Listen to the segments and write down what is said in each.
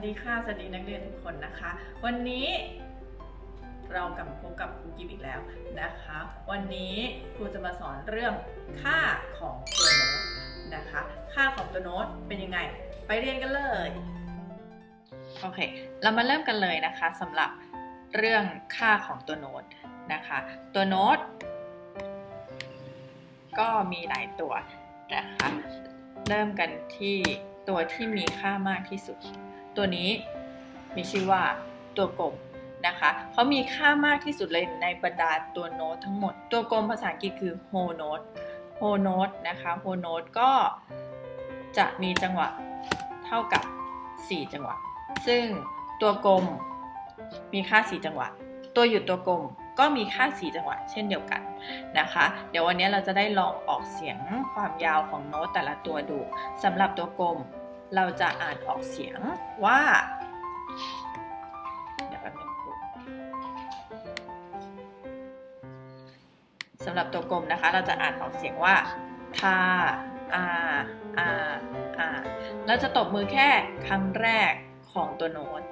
สดีค่ะ สวัสดีนักเรียนทุกคนนะคะ วันนี้เรากลับพบกับครูกิฟอีกแล้วนะคะ วันนี้ครูจะมาสอนเรื่องค่าของตัวโน้ตนะคะ ค่าของตัวโน้ตเป็นยังไง ไปเรียนกันเลย โอเค เรามาเริ่มกันเลยนะคะสำหรับเรื่องค่าของตัวโน้ตนะคะ ตัวโน้ตก็มีหลายตัวนะคะ เริ่มกันที่ตัวที่มีค่ามากที่สุด ตัวนี้มีชื่อว่าตัวกลมนะคะเขามีค่ามากที่สุดเลยในบรรดาตัวโน้ตทั้งหมด ตัวกลมภาษาอังกฤษคือ whole note whole note นะคะ whole note ก็จะมีจังหวะเท่ากับ 4 จังหวะ ซึ่งตัวกลมมีค่า 4 จังหวะ ตัวหยุดตัวกลมก็มีค่า 4 จังหวะ เช่นเดียวกันนะคะ เดี๋ยววันนี้เราจะได้ลองออกเสียงความยาวของโน้ตแต่ละตัวดูสำหรับตัวกลม เราจะอ่านออกเสียงว่า เดี๋ยวแป๊บนึงครูสำหรับตัวกลมนะคะ เราจะอ่านออกเสียงว่าทาอาอาอาเราจะตบมือแค่ครั้งแรกของตัวโน้ต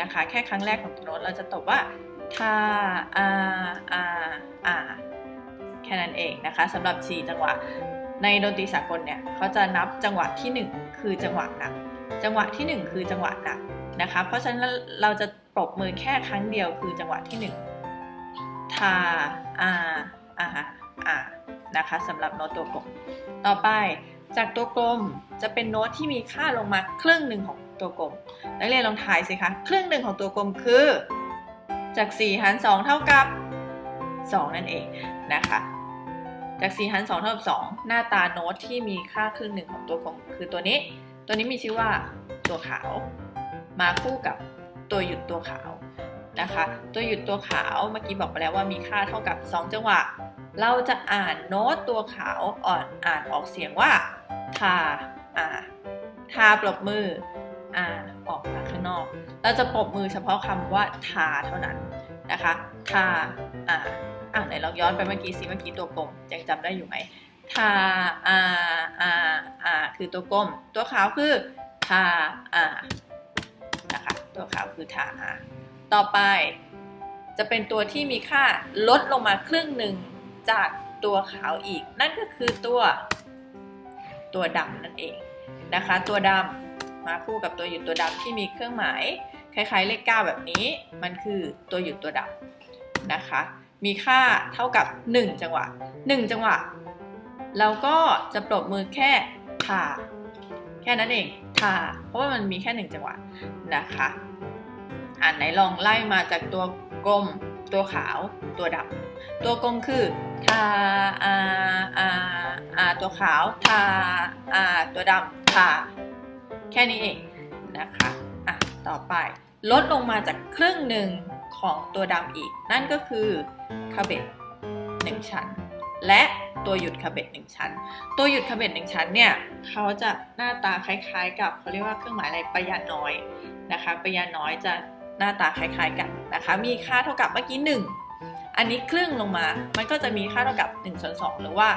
นะคะ แค่ครั้งแรกของตัวโน้ตเราจะตบว่าทาอาอาอาแค่นั้นเองนะคะสำหรับ4จังหวะ ในดนตรีสากลเนี่ยเขาจะนับจังหวะที่ 1 คือจังหวะหนัก จังหวะที่ 1 คือจังหวะหนักนะคะ เพราะฉะนั้นเราจะปรบมือแค่ครั้งเดียวคือจังหวะที่1ทาอาอาอานะคะสำหรับโน้ตตัวกลม ต่อไปจากตัวกลมจะเป็นโน้ตที่มีค่าลงมาครึ่งหนึ่งของตัวกลม นักเรียนลองทายสิคะครึ่งหนึ่งของตัวกลมคือ จาก 4 หาร 2 เท่ากับ 2 นั่นเองนะคะ จาก4หาร2เท่ากับ 2 หน้าตาโน้ตที่มีค่าครึ่งหนึ่งของตัวกลมคือตัวนี้ ตัวนี้มีชื่อว่าตัวขาว มาคู่กับตัวหยุดตัวขาวนะคะ ตัวหยุดตัวขาวเมื่อกี้บอกไปแล้วว่ามีค่าเท่ากับ 2 จังหวะ เราจะอ่านโน้ตตัวขาวอ่อนอ่านออกเสียงว่าทาอ่าทาปรบมืออ่าออกมาข้างนอก เราจะปรบมือเฉพาะคำว่าทาเท่านั้นนะคะทาอ่า อ่าไหนลองย้อนไปเมื่อกี้สิเมื่อกี้ตัวกลมยังจำได้อยู่ไหมทาอาอาอาคือตัวกลม ตัวขาวคือทาอานะคะตัวขาวคือทาอาต่อไป จะเป็นตัวที่มีค่าลดลงมาครึ่งหนึ่งจากตัวขาวอีก นั่นก็คือตัวตัวดำนั่นเองนะคะ ตัวดำมาคู่กับตัวหยุดตัวดำที่มีเครื่องหมาย คล้ายๆเลข 9 แบบนี้ มันคือตัวหยุดตัวดำนะคะ มีค่าเท่ากับ 1 จังหวะ 1 จังหวะ เราก็จะปรบมือแค่ทาแค่นั้นเองทาเพราะว่ามันมีแค่หนึ่งจังหวะนะคะอ่านไหนลองไล่มาจากตัวกลม ตัวขาวตัวดำตัวกลมคือทาอาอาอาตัวขาวทาอาตัวดำทาแค่นี้เองนะคะอะต่อไปลดลงมาจากครึ่งหนึ่ง ของตัวดำอีก นั่นก็คือคาเบตหนึ่งชั้น และตัวหยุดคาเบตหนึ่งชั้น ตัวหยุดคาเบตหนึ่งชั้นเนี่ยเขาจะหน้าตาคล้ายๆ กับเขาเรียกว่าเครื่องหมายอะไรประยาน้อยนะคะประยาน้อยจะหน้าตาคล้ายๆกันนะคะ มีค่าเท่ากับเมื่อกี้1อันนี้ครึ่งลงมา มันก็จะมีค่าเท่ากับ1ส่วน2หรือว่า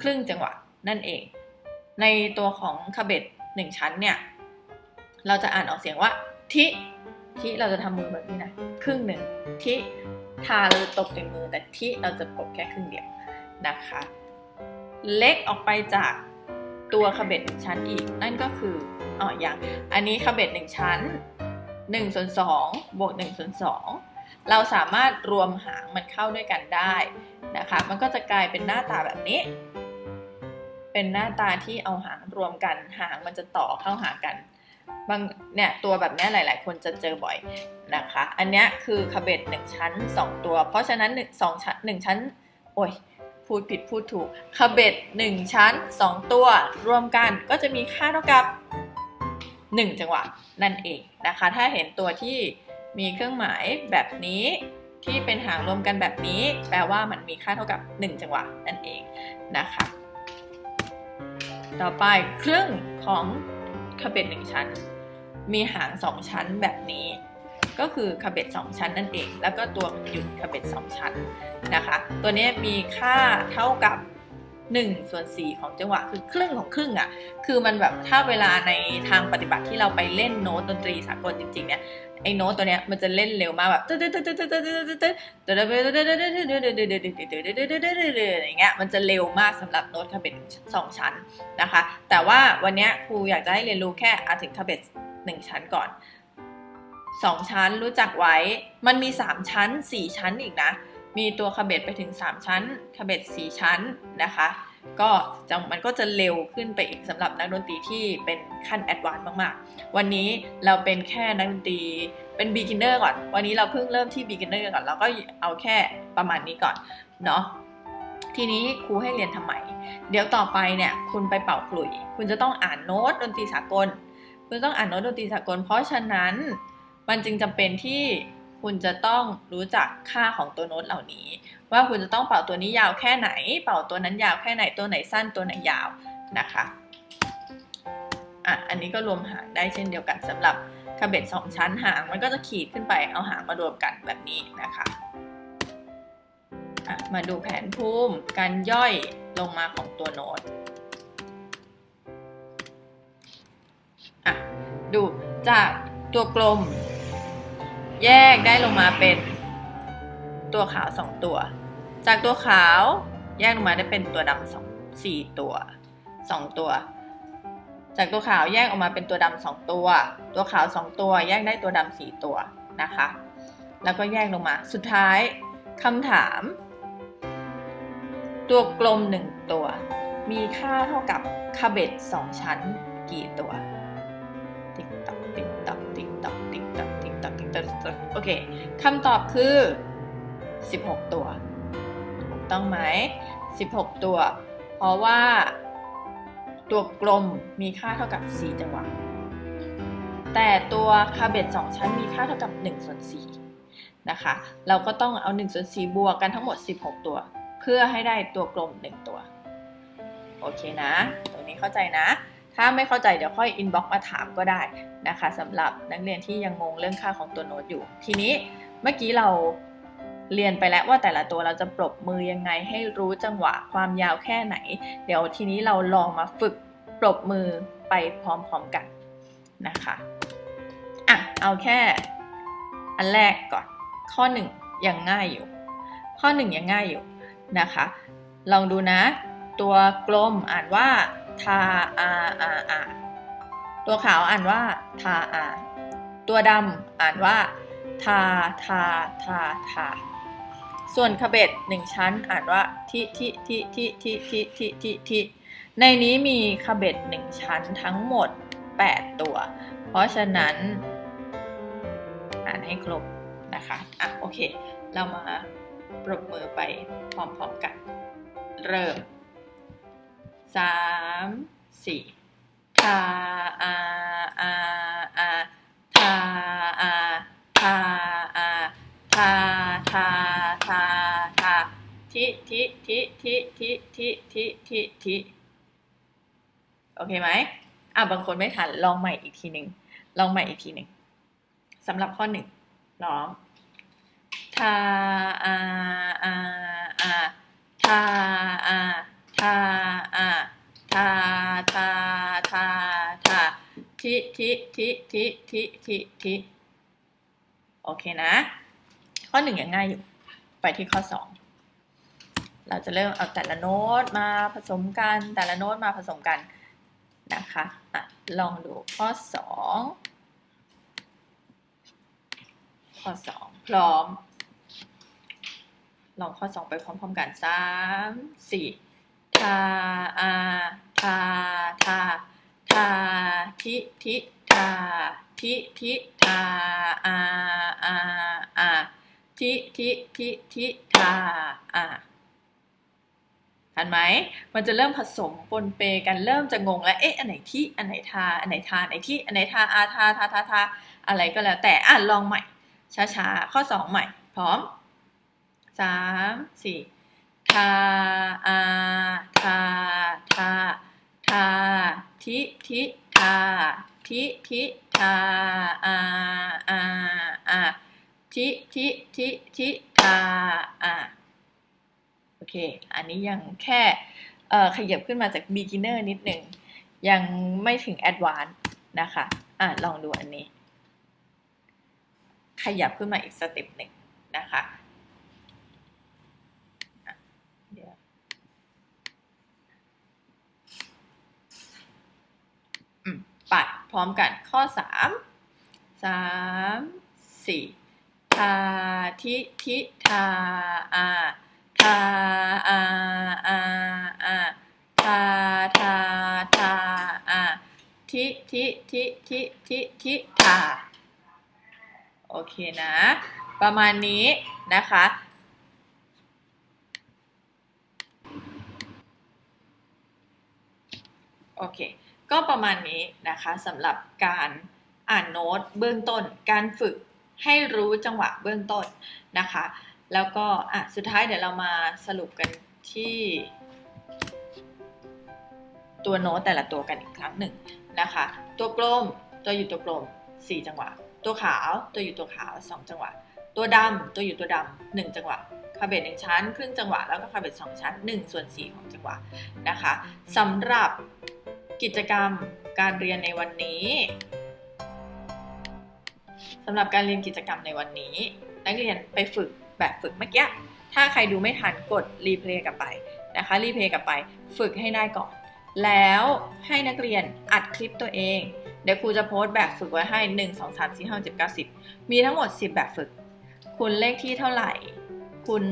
ครึ่งจังหวะนั่นเอง ในตัวของคาเบตหนึ่งชั้นเนี่ย เราจะอ่านออกเสียงว่าทิ ทิเราจะทำมือแบบนี้นะครึ่งหนึ่งทิทาเราจะตบในมือแต่ทิเราจะตบแค่ครึ่งเดียวนะคะ เล็กออกไปจากตัวคาเบตหนึ่งชั้นอีก นั่นก็คืออ๋ออย่างอันนี้คาเบตหนึ่งชั้น1ส่วน2บวก1ส่วน2เราสามารถรวมหางมันเข้าด้วยกันได้นะคะ มันก็จะกลายเป็นหน้าตาแบบนี้ เป็นหน้าตาที่เอาหางรวมกัน หางมันจะต่อเข้าหากัน บางเนี่ยตัวแบบนี้หลาย ๆ คนจะเจอบ่อยนะคะ อันนี้คือคาเบตหนึ่งชั้น 2 ตัว เพราะฉะนั้นหนึ่งสองชั้นหนึ่งชั้น โอ้ยพูดผิดพูดถูกคาเบตหนึ่งชั้น 2 ตัวรวมกันก็จะมีค่าเท่ากับ 1 จังหวะนั่นเองนะคะ ถ้าเห็นตัวที่มีเครื่องหมายแบบนี้ที่เป็นหางรวมกันแบบนี้ แปลว่ามันมีค่าเท่ากับ 1 จังหวะนั่นเองนะคะ ต่อไปครึ่งของ คาเบตหนึ่งชั้น มีหางสองชั้นแบบนี้ ก็คือคาเบตสองชั้นนั่นเอง แล้วก็ตัวหยุดคาเบตสองชั้นนะคะ ตัวนี้มีค่าเท่ากับ 1ส่วน4ของจังหวะคือครึ่งของครึ่งอะคือมันแบบถ้าเวลาในทางปฏิบัติที่เราไปเล่นโน้ตดนตรีสากลจริงๆเนี่ยไอ้โน้ตตัวเนี้ยมันจะเล่นเร็วมากแบบอย่างเงี้เตินจะเร็วมากสำหรับโน้ตคาเตเตเตเงชั้นนะคะเต่ว่าวันนี้ครูอยาเติให้เรียนรู้แค่อเติงคาเตเตหนึ่งเตินก่เติองชั้นรู้จักไว้ มันมีสามชั้นสี่ชั้นอีกนะ มีตัวคาเบตไปถึง 3 ชั้นคาเบต4ชั้นนะคะ ก็จะมันก็จะเร็วขึ้นไปอีกสำหรับนักดนตรีที่เป็นขั้นแอดวานซ์มากๆ วันนี้เราเป็นแค่นักดนตรีเป็น beginner ก่อน วันนี้เราเพิ่งเริ่มที่ beginner ก่อน เราก็เอาแค่ประมาณนี้ก่อนเนาะทีนี้ครูให้เรียนทำไม เดี๋ยวต่อไปเนี่ยคุณไปเป่าขลุ่ย คุณจะต้องอ่านโน้ตดนตรีสากล คุณต้องอ่านโน้ตดนตรีสากล เพราะฉะนั้นมันจึงจำเป็นที่ คุณจะต้องรู้จักค่าของตัวโน้ตเหล่านี้ ว่าคุณจะต้องเป่าตัวนี้ยาวแค่ไหน เป่าตัวนั้นยาวแค่ไหนตัวไหนสั้นตัวไหนยาวนะคะอะอันนี้ก็รวมหางได้เช่นเดียวกันสำหรับคาเบตสองชั้นหางมันก็จะขีดขึ้นไปเอาหางมารวมกันแบบนี้นะคะอะมาดูแผนภูมิการย่อยลงมาของตัวโน้ตอะดูจากตัวกลม แยกได้ลงมาเป็นตัวขาวสองตัว จากตัวขาวแยกลงมาได้เป็นตัวดำสองสี่ตัวสองตัว จากตัวขาวแยกออกมาเป็นตัวดำสองตัว ตัวขาวสองตัว แยกได้ตัวดำสี่ตัวนะคะ แล้วก็แยกลงมา สุดท้ายคำถาม ตัวกลมหนึ่งตัว มีค่าเท่ากับคาเบตสองชั้นกี่ตัว โอเคคำตอบคือ 16 ตัวถูกต้องไหม 16 ตัว เพราะว่า ตัวกลมมีค่าเท่ากับ 4 จังหวะ แต่ตัวคาเบต2ชั้นมีค่าเท่ากับ1ส่วน4นะคะ เราก็ต้องเอา1ส่วน4บวกกันทั้งหมด 16 ตัว เพื่อให้ได้ตัวกลม 1 ตัว โอเคนะ ตรงนี้เข้าใจนะ ถ้าไม่เข้าใจเดี๋ยวค่อยอินบ็อกมาถามก็ได้นะคะสำหรับนักเรียนที่ยังงงเรื่องค่าของตัวโน้ตอยู่ ทีนี้เมื่อกี้เราเรียนไปแล้วว่าแต่ละตัวเราจะปรบมือยังไงให้รู้จังหวะความยาวแค่ไหน เดี๋ยวทีนี้เราลองมาฝึกปรบมือไปพร้อมๆกันนะคะอะเอาแค่อันแรกก่อน ข้อหนึ่งยังง่ายอยู่ ข้อหนึ่งยังง่ายอยู่นะคะ ลองดูนะ ตัวกลมอ่านว่า ทาอาอาอาตัวขาวอ่านว่าทาอา ตัวดำอ่านว่า ทาทาทาทา ส่วนคาเบตหนึ่งชั้นอ่านว่าทิทิทิทิทิทิทิทิทิในนี้มีคาเบตหนึ่งชั้นทั้งหมด 8 ตัว เพราะฉะนั้น อ่านให้ครบนะคะ อะโอเค เรามาปรบมือไปพร้อมๆกัน เริ่มสาม สี่ทาอาอาอาทาอาทาอาทาทาทาทาทิทิทิทิทิทิทิทิทิโอเคไหมอะบางคนไม่ทันลองใหม่อีกทีหนึ่งลองใหม่อีกทีหนึ่งสำหรับข้อหนึ่งร้องทาอาทาอาทาทาทาทา ทิทิทิทิทิทิทิโอเคนะ ข้อหนึ่งยังง่ายอยู่ ไปที่ข้อสองเราจะเริ่มเอาแต่ละโน้ตมาผสมกัน แต่ละโน้ตมาผสมกันนะคะอะลองดูข้อสองข้อสองพร้อม ลองข้อสองไปพร้อมๆกันสามสี่ทาอาทาทา ทาทิทิทาทิทิทาอาอาอาทิทิทิทิทาอาทันไหม มันจะเริ่มผสมปนเปกันเริ่มจะงงแล้ว เอ๊ะ อันไหนที่อันไหนทา อันไหนทา อันไหนที่ อันไหนทา อาทา ทาทาทา อะไรก็แล้ว แต่อะลองใหม่ ช้าๆ ข้อสองใหม่ พร้อมสามสี่ทา อา ทา ทา ทาทิทิทาทิทิทาอาอาอาทิทิทิทิทาอาโอเค อันนี้ยังแค่ขยับขึ้นมาจาก beginner นิดหนึ่ง ยังไม่ถึง advanced นะคะ อะ ลองดูอันนี้ ขยับขึ้นมาอีกสเต็ปหนึ่งนะคะอะเดี๋ยวอืมไป พร้อมกันข้อ 3 3 4ทาทิทิทาอาทาอาอาอาทาทาทาอาทิทิทิทิทิทิทาโอเคนะ ประมาณนี้นะคะโอเค ก็ประมาณนี้นะคะสำหรับการอ่านโน้ตเบื้องต้น การฝึกให้รู้จังหวะเบื้องต้นนะคะ แล้วก็อะสุดท้ายเดี๋ยวเรามาสรุปกันที่ตัวโน้ตแต่ละตัวกันอีกครั้งหนึ่งนะคะ ตัวกลมตัวอยู่ตัวกลม 4 จังหวะ ตัวขาวตัวอยู่ตัวขาว 2 จังหวะ ตัวดำตัวอยู่ตัวดำหนึ่งจังหวะคาเบตหนึ่งชั้น ครึ่งจังหวะแล้วก็คาเบตสองชั้น1ส่วน4ของจังหวะนะคะสำหรับ กิจกรรมการเรียนในวันนี้สำหรับการเรียนกิจกรรมในวันนี้ นักเรียนไปฝึกแบบฝึกเมื่อกี้ถ้าใครดูไม่ทันกดรีเพลย์กลับไปนะคะรีเพลย์กลับไป ฝึกให้ได้ก่อน แล้วให้นักเรียนอัดคลิปตัวเอง เดี๋ยวครูจะโพสต์แบบฝึกไว้ให้ 1 2 3 4 5 7 9 10 มีทั้งหมด 10 แบบฝึก คุณเลขที่เท่าไหร่ คุณ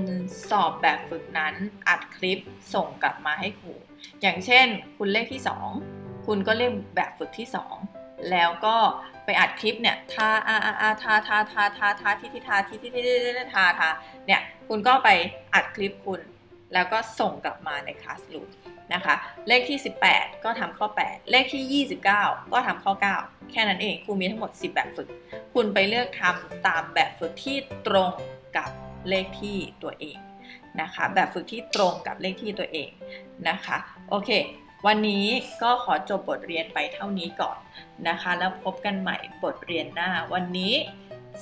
สอบแบบฝึกนั้นอัดคลิปส่งกลับมาให้ครู อย่างเช่น คุณเลขที่ 2 คุณก็เรียกแบบฝึกที่ 2 แล้วก็ไปอัดคลิปเนี่ยทาอาอาอาทาทาทาทาทาที่ที่ทาที่ที่ที่ที่ทาทาเนี่ยคุณก็ไปอัดคลิปคุณ แล้วก็ส่งกลับมาในคลาสรูมนะคะเลขที่ 18 ก็ทำข้อ 8 เลขที่ 29 ก็ทำข้อ 9 แค่นั้นเองครูมีทั้งหมด 10 แบบฝึก คุณไปเลือกทำตามแบบฝึกที่ตรงกับเลขที่ตัวเองนะคะแบบฝึกที่ตรงกับเลขที่ตัวเองนะคะโอเค วันนี้ก็ขอจบบทเรียนไปเท่านี้ก่อนนะคะ แล้วพบกันใหม่บทเรียนหน้าวันนี้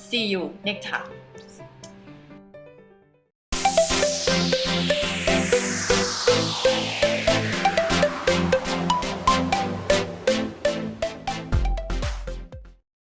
see you next time